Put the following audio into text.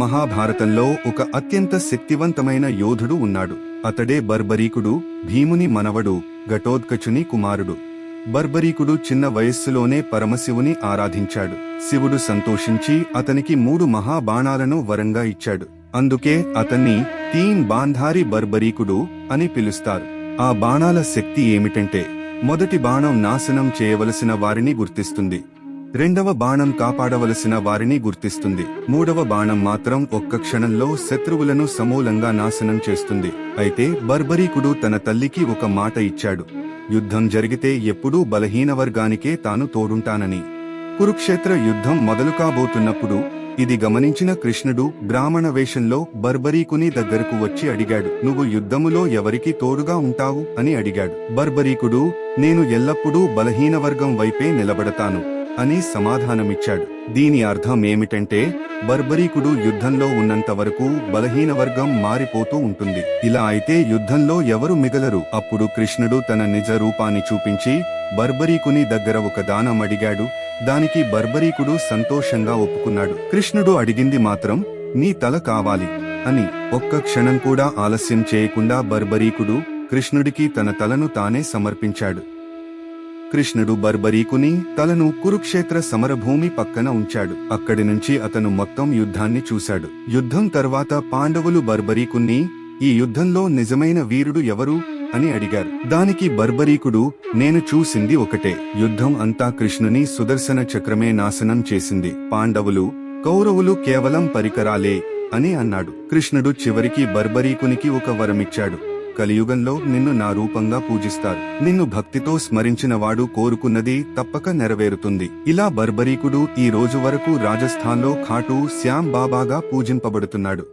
మహాభారతంలో ఒక అత్యంత శక్తివంతమైన యోధుడు ఉన్నాడు. అతడే బర్బరీకుడు భీముని మనవడు ఘటోత్కచుని కుమారుడు. బర్బరీకుడు చిన్న వయస్సులోనే పరమశివుని ఆరాధించాడు. శివుడు సంతోషించి అతనికి మూడు మహాబాణాలను వరంగా ఇచ్చాడు. అందుకే అతన్ని తీన్ బాంధారి బర్బరీకుడు అని పిలుస్తారు. ఆ బాణాల శక్తి ఏమిటంటే మొదటి బాణం నాశనం చేయవలసిన వారిని గుర్తిస్తుంది. రెండవ బాణం కాపాడవలసిన వారిని గుర్తిస్తుంది. మూడవ బాణం మాత్రం ఒక్క క్షణంలో శత్రువులను సమూలంగా నాశనం చేస్తుంది. అయితే బర్బరీకుడు తన తల్లికి ఒక మాట ఇచ్చాడు. యుద్ధం జరిగితే ఎప్పుడూ బలహీన వర్గానికే తాను తోడుంటానని. కురుక్షేత్ర యుద్ధం మొదలు కాబోతున్నప్పుడు ఇది గమనించిన కృష్ణుడు బ్రాహ్మణ వేషంలో బర్బరీకుని దగ్గరకు వచ్చి అడిగాడు నువ్వు యుద్ధములో ఎవరికి తోడుగా ఉంటావు? అని అడిగాడు. బర్బరీకుడు నేను ఎల్లప్పుడూ బలహీన వర్గం వైపే నిలబడతాను. అని సమాధానమిచ్చాడు. దీని అర్థం ఏమిటంటే బర్బరీకుడు యుద్ధంలో ఉన్నంత వరకు బలహీన వర్గం మారిపోతూ ఉంటుంది. ఇలా అయితే యుద్ధంలో ఎవరు మిగలరు? అప్పుడు కృష్ణుడు తన నిజ రూపాన్ని చూపించి బర్బరీకుని దగ్గర ఒక దానం అడిగాడు. దానికి బర్బరీకుడు సంతోషంగా ఒప్పుకున్నాడు. కృష్ణుడు అడిగింది మాత్రం నీ తల కావాలి అని. ఒక్క క్షణం కూడా ఆలస్యం చేయకుండా బర్బరీకుడు కృష్ణుడికి తన తలను తానే సమర్పించాడు. కృష్ణుడు బర్బరీకుని తలను కురుక్షేత్ర సమరభూమి పక్కన ఉంచాడు. అక్కడి నుంచి అతను మొత్తం యుద్ధాన్ని చూశాడు. యుద్ధం తర్వాత పాండవులు బర్బరీకుని ఈ యుద్ధంలో నిజమైన వీరుడు ఎవరు అని అడిగారు. దానికి బర్బరీకుడు నేను చూసింది ఒకటే. యుద్ధం అంతా కృష్ణుని సుదర్శన చక్రమే నాశనం చేసింది. పాండవులు కౌరవులు కేవలం పరికరాలే అని అన్నాడు. కృష్ణుడు చివరికి బర్బరీకునికి ఒక వరమిచ్చాడు. కలియుగంలో నిన్ను నా రూపంగా పూజిస్తారు. నిన్ను భక్తితో స్మరించిన వాడు కోరుకున్నది తప్పక నెరవేరుతుంది. ఇలా బర్బరీకుడు ఈ రోజు వరకు రాజస్థాన్లో ఖాటు శ్యామ్ బాబాగా పూజింపబడుతున్నాడు.